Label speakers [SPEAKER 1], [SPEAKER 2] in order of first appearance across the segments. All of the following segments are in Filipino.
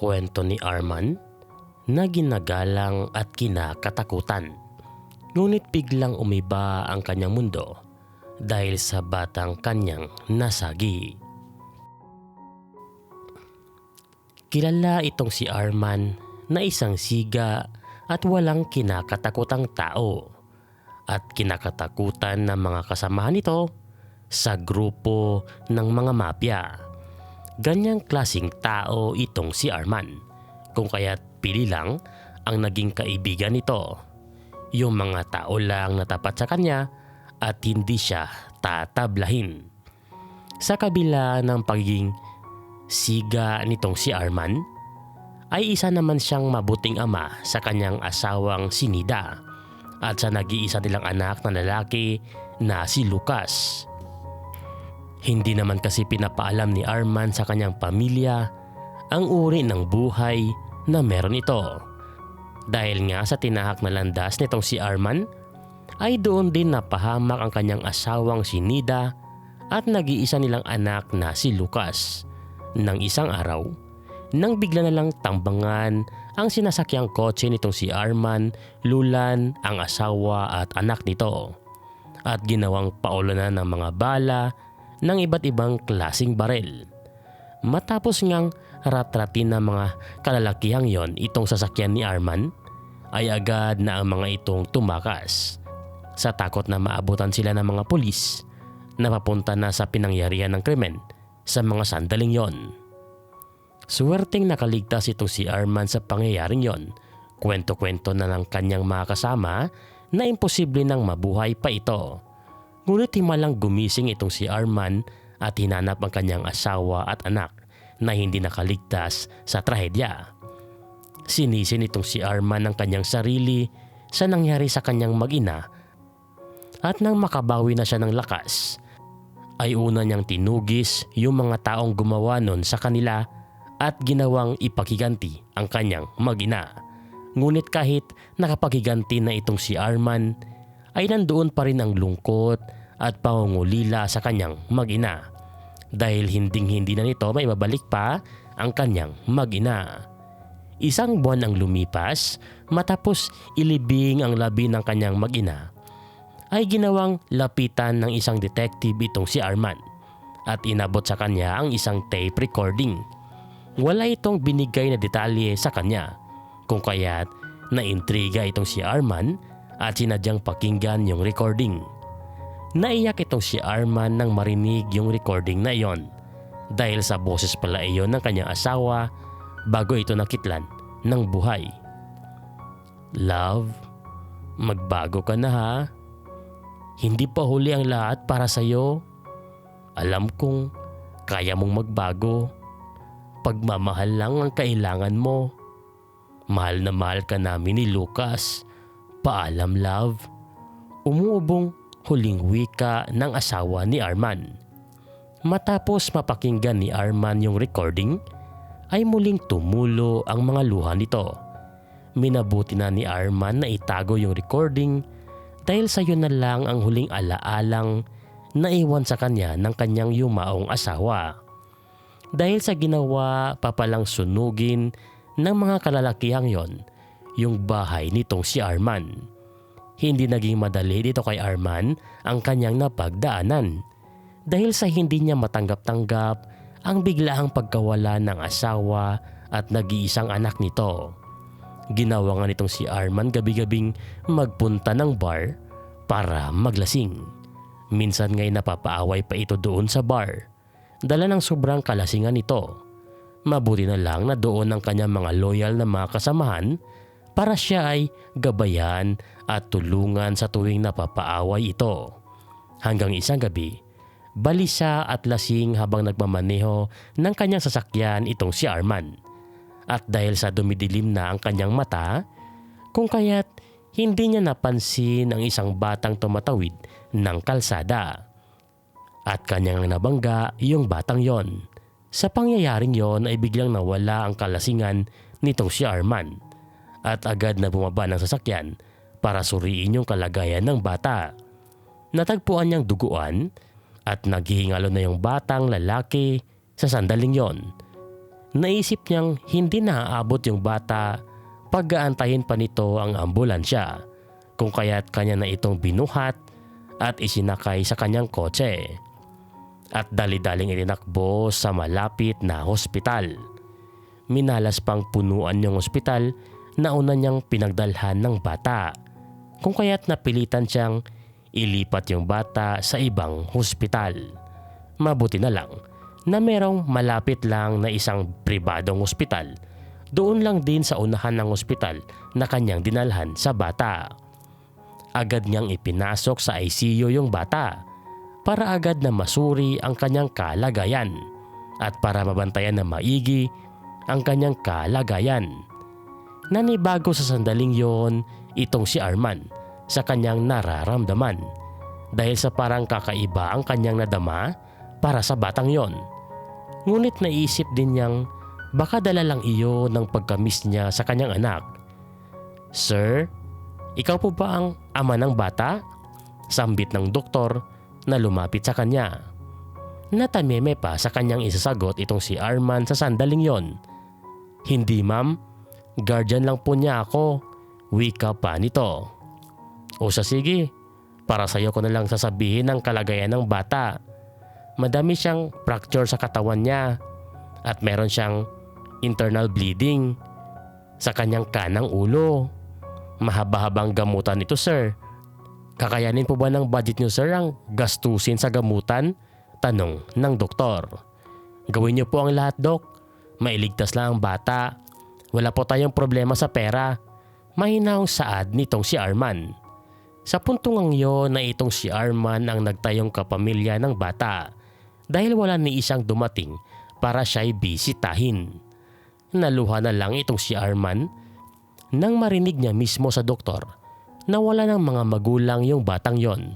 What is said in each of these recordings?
[SPEAKER 1] kwento ni Arman na ginagalang at kinakatakutan. Ngunit biglang umiba ang kanyang mundo dahil sa batang kanyang nasagi. Kilala itong si Arman na isang siga at walang kinakatakutang tao at kinakatakutan ng mga kasamahan nito sa grupo ng mga mafia. Ganyang klasing tao itong si Arman kung kaya't pili lang ang naging kaibigan nito. Yung mga tao lang na tapat sa kanya at hindi siya tatablahin. Sa kabila ng pagiging siga nitong si Arman, ay isa naman siyang mabuting ama sa kanyang asawang si Nida at sa nag-iisa nilang anak na lalaki na si Lucas. Hindi naman kasi pinapaalam ni Arman sa kanyang pamilya ang uri ng buhay na meron ito. Dahil nga sa tinahak na landas nitong si Arman, ay doon din napahamak ang kanyang asawang si Nida at nag-iisa nilang anak na si Lucas. Nang isang araw, nang bigla na lang tambangan ang sinasakyang kotse nitong si Arman, Lulan, ang asawa at anak nito. At ginawang paulanan ng mga bala ng iba't ibang klasing barel. Matapos ngang ratratin ng mga kalalakihang yon itong sasakyan ni Arman, ay agad na ang mga itong tumakas. Sa takot na maabutan sila ng mga pulis na papunta na sa pinangyarihan ng krimen sa mga sandaling yon. Swerteng nakaligtas itong si Arman sa pangyayaring yon. Kwento-kwento na ng kanyang mga kasama na imposible nang mabuhay pa ito. Ngunit himalang gumising itong si Arman at hinanap ang kanyang asawa at anak na hindi nakaligtas sa trahedya. Sinisin itong si Arman ng kanyang sarili sa nangyari sa kanyang mag-ina at nang makabawi na siya ng lakas, ay una niyang tinugis yung mga taong gumawa nun sa kanila at ginawang ipakiganti ang kanyang mag-ina. Ngunit kahit nakapagiganti na itong si Arman, ay nandoon pa rin ang lungkot at pangungulila sa kanyang mag-ina dahil hinding-hindi na nito may babalik pa ang kanyang mag-ina. Isang buwan ang lumipas matapos ilibing ang labi ng kanyang mag-ina ay ginawang lapitan ng isang detective itong si Arman at inabot sa kanya ang isang tape recording. Wala itong binigay na detalye sa kanya kung kaya't naintriga itong si Arman at sinadyang pakinggan yung recording. Naiyak itong si Arman nang marinig yung recording na iyon dahil sa boses pala iyon ng kanyang asawa bago ito nakitlan ng buhay. Love, magbago ka na ha. Hindi pa huli ang lahat para sa iyo. Alam kong kaya mong magbago. Pagmamahal lang ang kailangan mo. Mahal na mahal ka namin ni Lucas. Paalam love. Umuubong huling wika ng asawa ni Arman. Matapos mapakinggan ni Arman yung recording, ay muling tumulo ang mga luha nito. Minabuti na ni Arman na itago yung recording dahil sa iyo na lang ang huling alaalang naiwan sa kanya ng kanyang yumaong asawa. Dahil sa ginawa papalang sunugin ng mga kalalakihang yon, yung bahay nitong si Arman. Hindi naging madali dito kay Arman ang kanyang napagdaanan dahil sa hindi niya matanggap-tanggap ang biglaang pagkawala ng asawa at nag-iisang anak nito. Ginawa nga nitong si Arman gabi-gabing magpunta ng bar para maglasing. Minsan nga'y napapaaway pa ito doon sa bar. Dala ng sobrang kalasingan nito. Mabuti na lang na doon ang kanyang mga loyal na mga kasamahan para siya ay gabayan at tulungan sa tuwing napapaaway ito. Hanggang isang gabi, balisa at lasing habang nagmamaneho ng kanyang sasakyan itong si Arman at dahil sa dumidilim na ang kanyang mata, kung kaya't hindi niya napansin ang isang batang tumatawid ng kalsada. At kanyang nabangga yung batang yon. Sa pangyayaring yon ay biglang nawala ang kalasingan nitong si Arman at agad na bumaba ng sasakyan para suriin yung kalagayan ng bata. Natagpuan niyang duguan at naghihingalo na yung batang lalaki sa sandaling yon naisip niyang hindi naaabot yung bata pag aantayin pa nito ang ambulansya kung kaya't kanya na itong binuhat at isinakay sa kanyang kotse. At dali-daling itinakbo sa malapit na hospital. Minalas pang punuan yung hospital na una niyang pinagdalhan ng bata kung kaya't napilitan siyang ilipat yung bata sa ibang hospital. Mabuti na lang na merong malapit lang na isang pribadong hospital doon lang din sa unahan ng ospital na kanyang dinalhan sa bata. Agad niyang ipinasok sa ICU yung bata para agad na masuri ang kanyang kalagayan at para mabantayan na maigi ang kanyang kalagayan. Nanibago sa sandaling yon itong si Arman sa kanyang nararamdaman dahil sa parang kakaiba ang kanyang nadama para sa batang yon. Ngunit naisip din niyang baka dala lang iyo ng pagkamis niya sa kanyang anak. Sir, ikaw po ba ang ama ng bata? Sambit ng doktor na lumapit sa kanya. Natameme pa sa kanyang isasagot itong si Arman sa sandaling yon. Hindi ma'am, guardian lang po niya ako. Wika pa nito. O sa sige, para sa iyo ko na lang sasabihin ang kalagayan ng bata. Madami siyang fracture sa katawan niya at meron siyang internal bleeding sa kanyang kanang ulo. Mahaba-habang gamutan ito sir. Kakayanin po ba ng budget niyo sir ang gastusin sa gamutan? Tanong ng doktor. Gawin niyo po ang lahat dok. Mailigtas lang ang bata. Wala po tayong problema sa pera. Mahinaong saad nitong si Arman. Sa puntong ang yon na itong si Arman ang nagtayong kapamilya ng bata dahil wala ni isang dumating para siya'y bisitahin. Naluha na lang itong si Arman nang marinig niya mismo sa doktor na wala ng mga magulang yung batang yon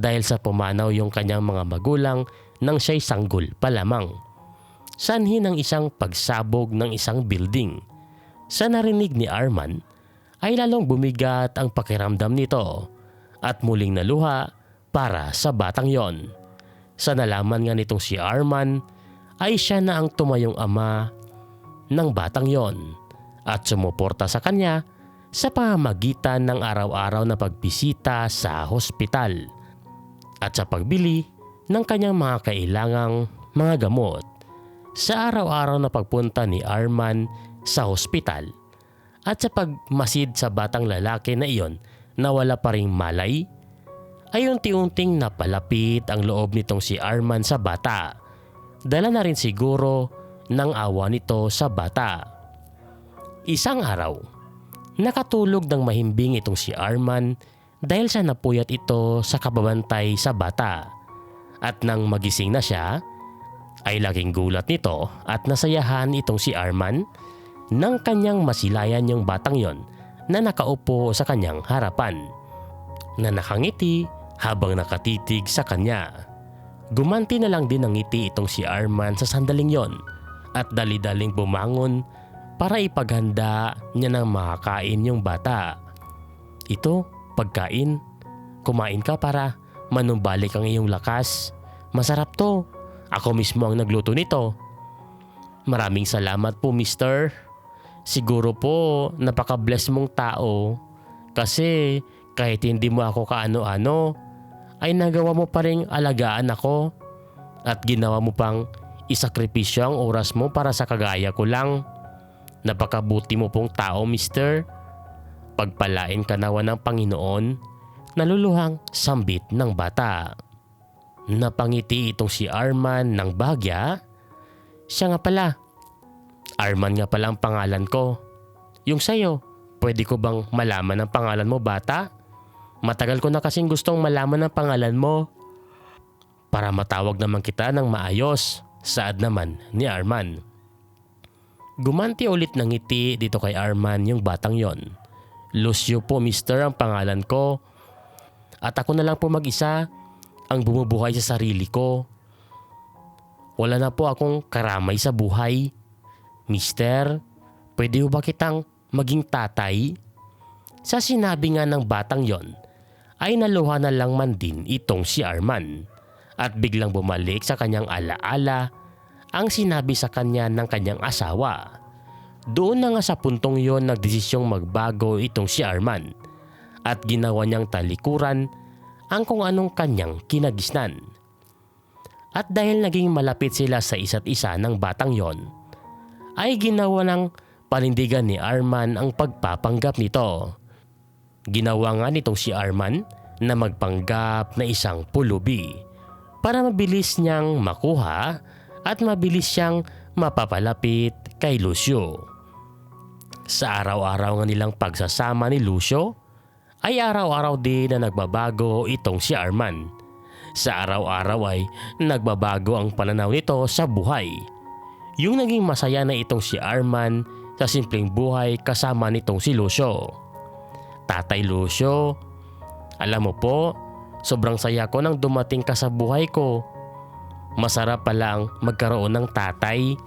[SPEAKER 1] dahil sa pumanaw yung kanyang mga magulang nang siya'y sanggol pa lamang. Sanhi ng isang pagsabog ng isang building. Sa narinig ni Arman ay lalong bumigat ang pakiramdam nito at muling naluha para sa batang yon. Sa nalaman nga nitong si Arman ay siya na ang tumayong ama ng batang yon at sumuporta sa kanya sa pamamagitan ng araw-araw na pagbisita sa hospital at sa pagbili ng kanyang mga kailangang mga gamot. Sa araw-araw na pagpunta ni Arman sa hospital at sa pagmasid sa batang lalaki na iyon na wala pa ring malay, ay unti-unting napalapit ang loob nitong si Arman sa bata. Dala na rin siguro ng awa nito sa bata. Isang araw, nakatulog ng mahimbing itong si Arman dahil sa napuyat ito sa kababantay sa bata. At nang magising na siya, ay laking gulat nito at nasayahan itong si Arman nang kanyang masilayan yung batang yon na nakaupo sa kanyang harapan na nakangiti habang nakatitig sa kanya. Gumanti na lang din ng ngiti itong si Arman sa sandaling yon at dali-daling bumangon para ipaghanda niya ng makakain yung bata. Ito, pagkain. Kumain ka para manumbalik ang iyong lakas. Masarap to. Ako mismo ang nagluto nito. Maraming salamat po mister. Siguro po napaka-bless mong tao kasi kahit hindi mo ako kaano-ano ay nagawa mo pa rin alagaan ako at ginawa mo pang isakripisyo ang oras mo para sa kagaya ko lang. Napakabuti mo pong tao, mister. Pagpalain ka nawa ng Panginoon, naluluhang sambit ng bata. Napangiti itong si Arman ng bagya. Siya nga pala. Arman nga pala ang pangalan ko. Yung sayo, pwede ko bang malaman ang pangalan mo bata? Matagal ko na kasing gustong malaman ang pangalan mo. Para matawag naman kita ng maayos, saad naman ni Arman. Gumanti ulit ng ngiti dito kay Arman yung batang yon. Lucio po mister ang pangalan ko. At ako na lang po mag-isa ang bumubuhay sa sarili ko. Wala na po akong karamay sa buhay. Mister, pwede ba kitang maging tatay? Sa sinabi nga ng batang yon, ay naluha na lang man din itong si Arman at biglang bumalik sa kanyang alaala ang sinabi sa kanya ng kanyang asawa. Doon na nga sa puntong yon nagdesisyong magbago itong si Arman at ginawa niyang talikuran ang kung anong kanyang kinagisnan. At dahil naging malapit sila sa isa't isa ng batang yon, ay ginawa ng panindigan ni Arman ang pagpapanggap nito. Ginawa nga nitong si Arman na magpanggap na isang pulubi para mabilis niyang makuha at mabilis siyang mapapalapit kay Lucio. Sa araw-araw nga nilang pagsasama ni Lucio, ay araw-araw din na nagbabago itong si Arman. Sa araw-araw ay nagbabago ang pananaw nito sa buhay. Yung naging masaya na itong si Arman sa simpleng buhay kasama nitong si Lucio. Tatay Lucio, alam mo po, sobrang saya ko nang dumating ka sa buhay ko. Masarap palang magkaroon ng tatay.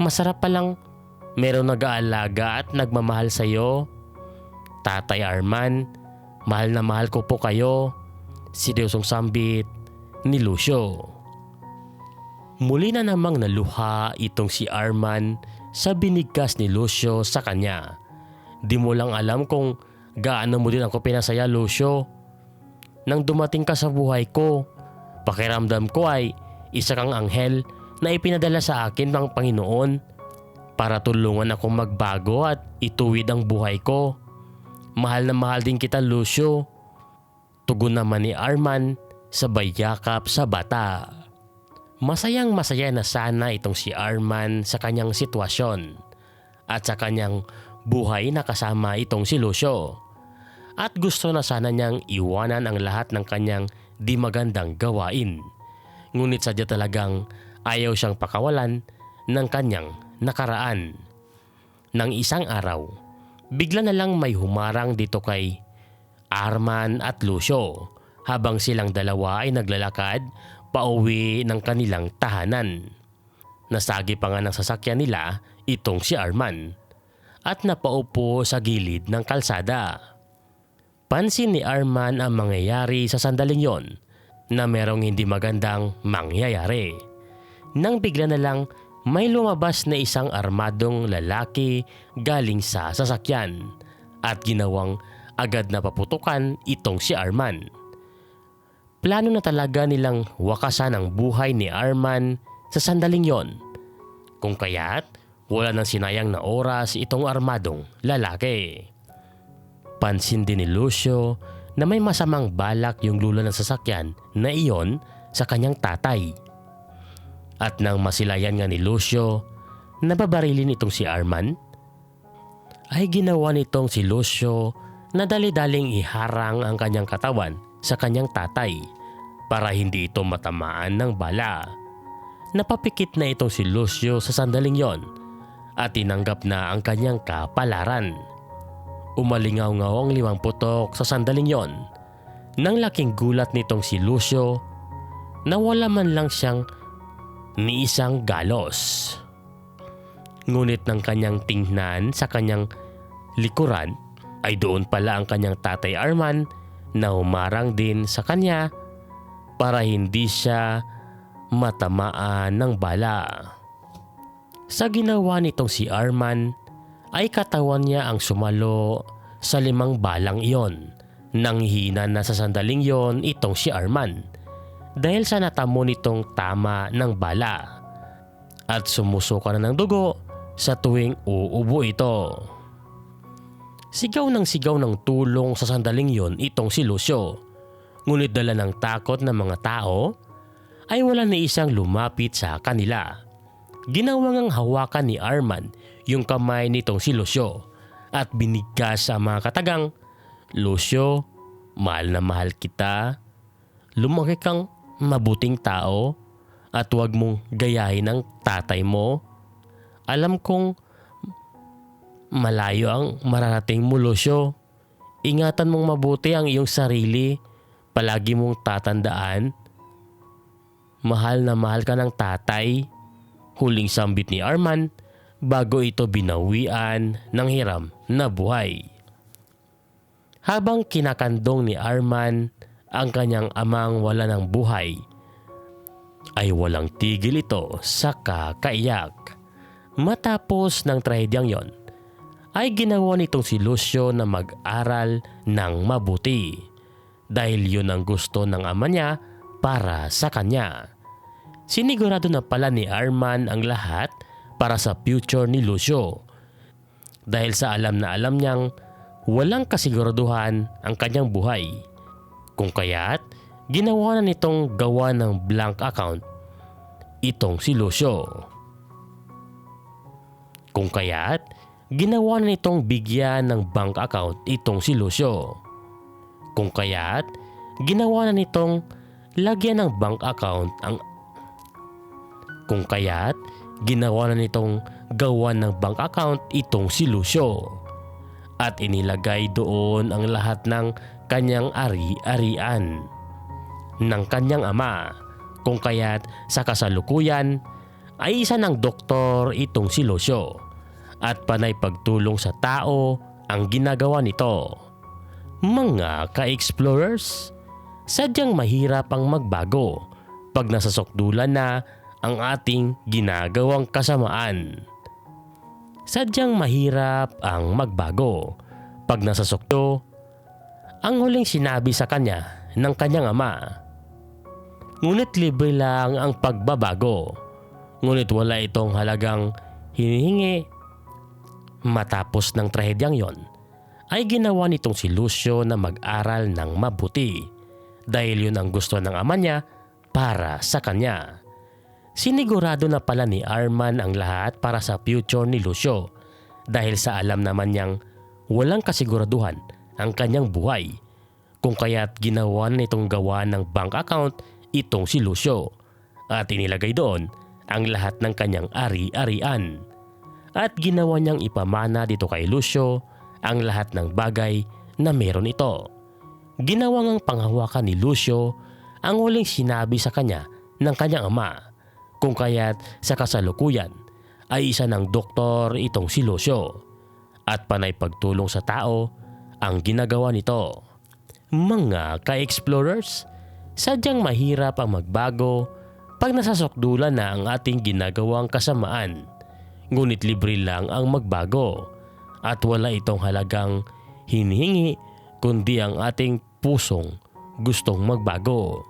[SPEAKER 1] Masarap palang meron nag-aalaga at nagmamahal sa iyo. Tatay Arman, mahal na mahal ko po kayo. Siryosong sambit ni Lucio. Muli na namang naluha itong si Arman sa binigkas ni Lucio sa kanya. Di mo lang alam kung gaano mo din ako pinasaya Lucio. Nang dumating ka sa buhay ko, pakiramdam ko ay isa kang anghel na ipinadala sa akin ng Panginoon para tulungan akong magbago at ituwid ang buhay ko. Mahal na mahal din kita Lucio. Tugon naman ni Arman sa bayakap sa bata. Masayang masaya na sana itong si Arman sa kanyang sitwasyon at sa kanyang buhay na kasama itong si Lucio. At gusto na sana niyang iwanan ang lahat ng kanyang di magandang gawain. Ngunit sadya talagang ayaw siyang pakawalan ng kanyang nakaraan. Nang isang araw, bigla na lang may humarang dito kay Arman at Lucio habang silang dalawa ay naglalakad pauwi ng kanilang tahanan. Nasagi pa nga ng sasakyan nila itong si Arman at napaupo sa gilid ng kalsada. Pansin ni Arman ang mangyayari sa sandaling yon na merong hindi magandang mangyayari. Nang bigla na lang may lumabas na isang armadong lalaki galing sa sasakyan at ginawang agad na paputukan itong si Arman. Plano na talaga nilang wakasan ang buhay ni Arman sa sandaling yon. Kung kaya't wala nang sinayang na oras itong armadong lalaki. Pansin din ni Lucio na may masamang balak yung lula ng sasakyan na iyon sa kanyang tatay. At nang masilayan nga ni Lucio na babarilin itong si Arman, ay ginawa nitong si Lucio na dali-daling iharang ang kanyang katawan sa kanyang tatay para hindi ito matamaan ng bala. Napapikit na itong si Lucio sa sandaling yon at tinanggap na ang kanyang kapalaran. Umalingaw-ngaw ang limang putok sa sandaling yon. Nang laking gulat nitong si Lucio na wala man lang siyang ni isang galos. Ngunit ng kanyang tingnan sa kanyang likuran ay doon pala ang kanyang tatay Arman na humarang din sa kanya para hindi siya matamaan ng bala. Sa ginawa nitong si Arman ay katawan niya ang sumalo sa limang balang iyon. Nang hina na sa sandaling yon itong si Arman dahil sa natamo nitong tama ng bala at sumusuka na ng dugo sa tuwing uubo ito. Sigaw ng sigaw ng tulong sa sandaling yon itong si Lucio. Ngunit dala ng takot ng mga tao ay wala na isang lumapit sa kanila. Ginawang ang hawakan ni Arman yung kamay nitong si Lucio at binigkas sa mga katagang, Lucio, mahal na mahal kita. Lumaki kang mabuting tao at huwag mong gayahin ang tatay mo. Alam kong malayo ang mararating mo, Lucio. Ingatan mong mabuti ang iyong sarili. Palagi mong tatandaan. Mahal na mahal ka ng tatay. Huling sambit ni Arman bago ito binawian ng hiram na buhay. Habang kinakandong ni Arman ang kanyang amang wala ng buhay, ay walang tigil ito sa kakaiyak. Matapos ng trahedyang yon, ay ginawa nitong si Lucio na mag-aral ng mabuti dahil yun ang gusto ng ama niya para sa kanya. Sinigurado na pala ni Arman ang lahat para sa future ni Lucio dahil sa alam na alam niyang walang kasiguraduhan ang kanyang buhay. Kung kaya't ginawa na nitong gawa ng blank account itong si Lucio. Kung kaya't ginawa na nitong bigyan ng bank account itong si Lucio. Kung kaya't ginawa na nitong lagyan ng bank account ang kung kaya't ginawa na nitong gawa ng bank account itong si Lucio. At inilagay doon ang lahat ng kanyang ari-arian ng kanyang ama. Kung kaya't sa kasalukuyan ay isa ng doktor itong si Lucio at panay pagtulong sa tao ang ginagawa nito. Mga ka-explorers, sadyang mahirap ang magbago pag nasasokdulan na ang ating ginagawang kasamaan. Sadyang mahirap ang magbago pag nasasokdo ang huling sinabi sa kanya ng kanyang ama. Ngunit libre lang ang pagbabago. Ngunit wala itong halagang hinihingi. Matapos ng trahedyang yon, ay ginawa nitong si Lucio na mag-aral ng mabuti. Dahil yun ang gusto ng ama niya para sa kanya. Sinigurado na pala ni Arman ang lahat para sa future ni Lucio dahil sa alam naman niyang walang kasiguraduhan ang kanyang buhay. Kung kaya't ginawa nitong gawa ng bank account itong si Lucio at inilagay doon ang lahat ng kanyang ari-arian at ginawa niyang ipamana dito kay Lucio ang lahat ng bagay na meron ito. Ginawa ngang panghawakan ni Lucio ang huling sinabi sa kanya ng kanyang ama kung kaya't sa kasalukuyan ay isa ng doktor itong si Lucio at panay pagtulong sa tao ang ginagawa nito. Mga ka-explorers, sadyang mahirap ang magbago pag nasasokdulan na ang ating ginagawang kasamaan. Ngunit libre lang ang magbago at wala itong halagang hinihingi kundi ang ating pusong gustong magbago.